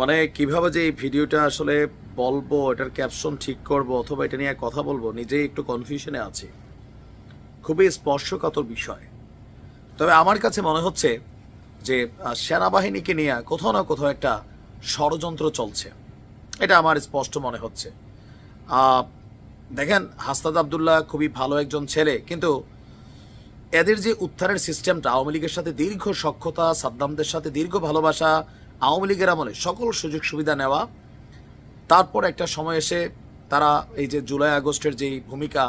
মানে কীভাবে যে এই ভিডিওটা আসলে বলব, এটার ক্যাপশন ঠিক করব, অথবা এটা নিয়ে কথা বলব, নিজেই একটু কনফিউশনে আছি। খুবই স্পর্শকাতর বিষয়। তবে আমার কাছে মনে হচ্ছে যে সেনাবাহিনীকে নিয়ে কোথাও না কোথাও একটা ষড়যন্ত্র চলছে। এটা আমার স্পষ্ট মনে হচ্ছে। দেখেন, হাস্তাদ আবদুল্লাহ খুবই ভালো একজন ছেলে, কিন্তু এদের যে উত্থানের সিস্টেমটা আওয়ামী লীগের সাথে দীর্ঘ সক্ষতা সাদ্দামদের সাথে দীর্ঘ ভালোবাসা আওয়ামী লীগের আমলে সকল সুযোগ সুবিধা নেওয়া, তারপর একটা সময় এসে তারা এই যে জুলাই আগস্টের যেই ভূমিকা,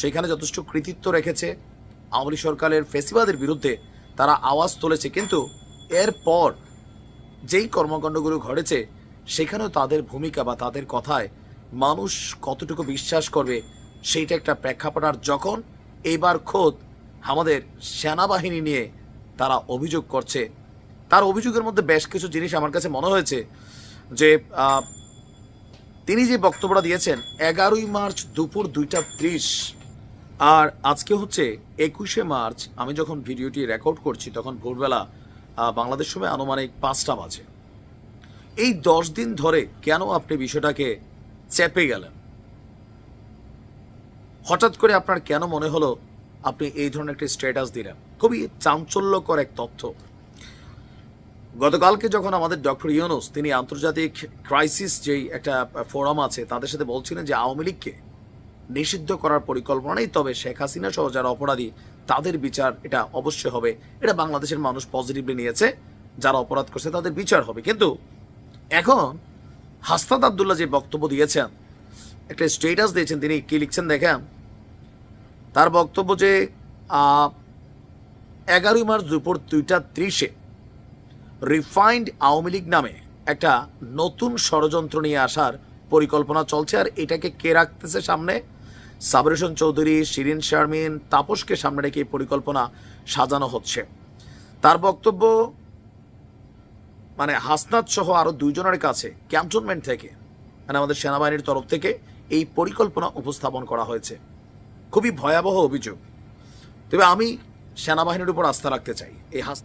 সেখানে যথেষ্ট কৃতিত্ব রেখেছে। আওয়ামী লীগ সরকারের ফেসিবাদের বিরুদ্ধে তারা আওয়াজ তুলেছে, কিন্তু এরপর যেই কর্মকাণ্ডগুলো ঘটেছে, সেখানেও তাদের ভূমিকা বা তাদের কথায় মানুষ কতটুকু বিশ্বাস করবে, সেইটা একটা প্রেক্ষাপট। আর যখন এইবার খোদ আমাদের সেনাবাহিনী নিয়ে তারা অভিযোগ করছে তার অভিযোগের মধ্যে বেশ কিছু জিনিস আমার কাছে মনে হয়েছে যে তিনি যে বক্তব্যটা দিয়েছেন, এগারোই মার্চ দুপুর দুইটা ত্রিশ, আর আজকে হচ্ছে একুশে মার্চ, আমি যখন ভিডিওটি রেকর্ড করছি, তখন ভোরবেলা বাংলাদেশ সময় আনুমানিক পাঁচটা বাজে। এই দশ দিন ধরে কেন আপনি বিষয়টাকে চেপে গেলেন? হঠাৎ করে আপনার কেন মনে হলো আপনি এই ধরনের একটি স্ট্যাটাস দিলেন? খুবই চাঞ্চল্যকর এক তথ্য। গতকালকে যখন আমাদের ডক্টর ইউনুস, তিনি আন্তর্জাতিক ক্রাইসিস যেই একটা ফোরাম আছে, তাদের সাথে বলছিলেন যে আওয়ামী লীগকে নিষিদ্ধ করার পরিকল্পনা নেই, তবে শেখ হাসিনা সহ যারা অপরাধী, তাদের বিচার এটা অবশ্যই হবে। এটা বাংলাদেশের মানুষ পজিটিভলি নিয়েছে, যারা অপরাধ করছে তাদের বিচার হবে। কিন্তু এখন হাস্তাদ আবদুল্লাহ যে বক্তব্য দিয়েছেন, একটা স্টেটাস দিয়েছেন তিনি, কি লিখছেন দেখেন? তার বক্তব্য যে এগারোই মার্চ দুপুর দুইটা ত্রিশে রিফাইন্ড আওয়ামী লীগ নামে একটা নতুন ষড়যন্ত্র নিয়ে আসার পরিকল্পনা চলছে, আর এটাকে কে রাখতেছে সামনে? সাবর হোসেন চৌধুরী, শিরিন শারমিন, তাপসকে সামনে রেখে পরিকল্পনা সাজানো হচ্ছে। তার বক্তব্য মানে হাসনাত সহ আরও দুইজনের কাছে, ক্যান্টনমেন্ট থেকে মানে আমাদের সেনাবাহিনীর তরফ থেকে এই পরিকল্পনা উপস্থাপন করা হয়েছে। খুবই ভয়াবহ অভিযোগ। তবে আমি সেনাবাহিনীর উপর আস্থা রাখতে চাই। এই হাস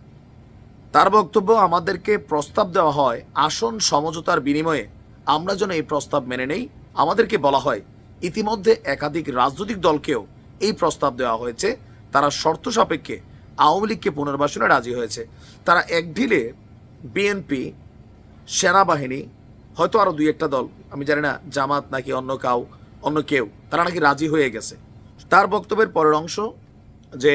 তার বক্তব্য আমাদেরকে প্রস্তাব দেওয়া হয় আসন সমঝোতার বিনিময়ে। আমরা যেন এই প্রস্তাব মেনে নেই, আমাদেরকে বলা হয় ইতিমধ্যে একাধিক রাজনৈতিক দলকেও এই প্রস্তাব দেওয়া হয়েছে। তারা শর্ত সাপেক্ষে আওয়ামী লীগকে পুনর্বাসনে রাজি হয়েছে। তারা এক ঢিলে বিএনপি, সেনাবাহিনী, হয়তো আরও দুই একটা দল, আমি জানি না, জামাত নাকি অন্য কাউ, অন্য কেউ, তারা নাকি রাজি হয়ে গেছে। তার বক্তব্যের পরের অংশ যে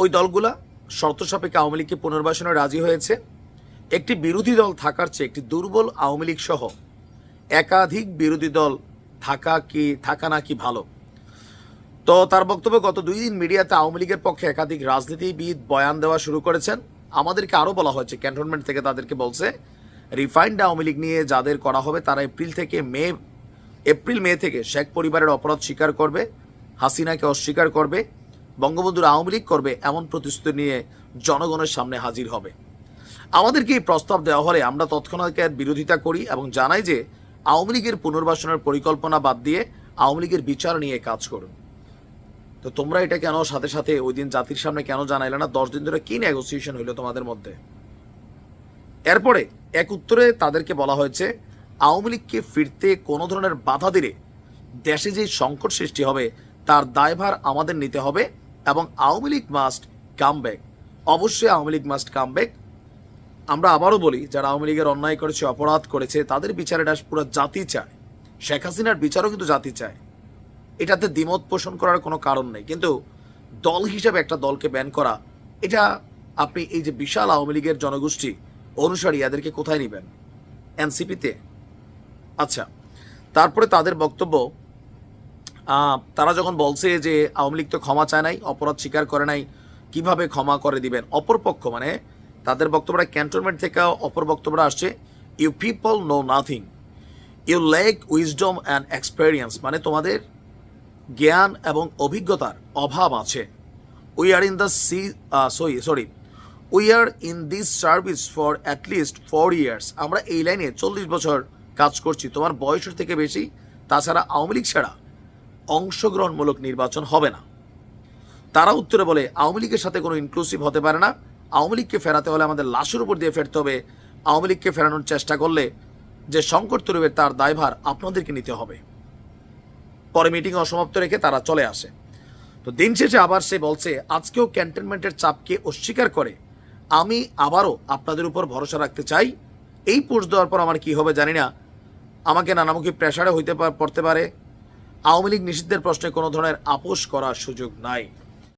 ওই দলগুলা শর্ত সাপেক্ষে আওয়ামী লীগকে পুনর্বাসনে রাজি হয়েছে। একটি বিরোধী দল থাকার চেয়ে একটি দুর্বল আওয়ামী লীগ সহ একাধিক বিরোধী দল থাকা কি, থাকা নাকি ভালো? তো তার বক্তব্য গত দুই দিন মিডিয়াতে আওয়ামী লীগের পক্ষে একাধিক রাজনীতিবিদ বয়ান দেওয়া শুরু করেছেন। আমাদেরকে আরও বলা হয়েছে, ক্যান্টনমেন্ট থেকে তাদেরকে বলছে, রিফাইন্ড আওয়ামী লীগ নিয়ে যাদের করা হবে তারা এপ্রিল থেকে মে, এপ্রিল মে থেকে শেখ পরিবারের অপরাধ স্বীকার করবে, হাসিনাকে অস্বীকার করবে বঙ্গবন্ধুর আওয়ামী লীগ করবে এমন প্রতিশ্রুতি নিয়ে জনগণের সামনে হাজির হবে। আমাদেরকে এই প্রস্তাব দেওয়া হলে আমরা তৎক্ষণাৎ বিরোধিতা করি এবং জানাই যে আওয়ামী লীগের পুনর্বাসনের পরিকল্পনা বাদ দিয়ে আওয়ামী লীগের বিচার নিয়ে কাজ করুন। তো তোমরা এটা কেন সাথে সাথে ওই দিন জাতির সামনে কেন জানাইলে না? দশ দিন ধরে কি নেগোসিয়েশন হইল তোমাদের মধ্যে? এরপরে এক উত্তরে তাদেরকে বলা হয়েছে, আওয়ামী লীগকে ফিরতে কোনো ধরনের বাধা দিলে দেশে যে সংকট সৃষ্টি হবে, তার দায়ভার আমাদের নিতে হবে এবং Awami League must come back অবশ্যই Awami League must come back আমরা আবারও বলি, যারা আওয়ামী লীগের অন্যায় করেছে, অপরাধ করেছে, তাদের বিচার এটা পুরো জাতি চায়। শেখ হাসিনার বিচারও কিন্তু জাতি চায়। এটাতে দ্বিমত পোষণ করার কোনো কারণ নেই। কিন্তু দল হিসেবে একটা দলকে ব্যান করা, এটা আপনি এই যে বিশাল আওয়ামী লীগের জনগোষ্ঠী অনুসারী, এদেরকে কোথায় নেবেন? এনসিপিতে আচ্ছা তারপরে তাদের বক্তব্য তারা যখন বলছে যে আওয়ামী লীগ তো ক্ষমা চায় নাই, অপরাধ স্বীকার করে নাই, কীভাবে ক্ষমা করে দিবেন? অপরপক্ষ মানে তাদের বক্তব্যটা ক্যান্টনমেন্ট থেকে অপর বক্তব্যটা আসছে you people know nothing you lack wisdom and experience মানে তোমাদের জ্ঞান এবং অভিজ্ঞতার অভাব আছে। We are in the sea sorry sorry we are in this service for at least four years আমরা এই লাইনে চল্লিশ বছর কাজ করছি। তোমার বয়সের থেকে বেশি, তাছাড়া আওয়ামী লীগ ছাড়া অংশগ্রহণমূলক নির্বাচন হবে না। তারা উত্তরে বলে, আওয়ামী লীগের সাথে কোনো ইনক্লুসিভ হতে পারে না। আওয়ামী লীগকে ফেরাতে হলে আমাদের লাশের উপর দিয়ে ফেরতে হবে। আওয়ামী লীগকে ফেরানোর চেষ্টা করলে যে সংকট তৈরি তার দায়ভার আপনাদেরকে নিতে হবে। পরে মিটিং অসমাপ্ত রেখে তারা চলে আসে। তো দিন শেষে আবার সে বলছে, আজকেও ক্যান্টনমেন্টের চাপকে অস্বীকার করে। আমি আবারও আপনাদের উপর ভরসা রাখতে চাই। এই পোস্ট দেওয়ার পর আমার কি হবে জানি না। আমাকে নানামুখী প্রেশারে হইতে পড়তে পারে। আওয়ামী লীগ নিষিদ্ধের প্রশ্নে কোনো ধরনের আপোষ করার সুযোগ নাই।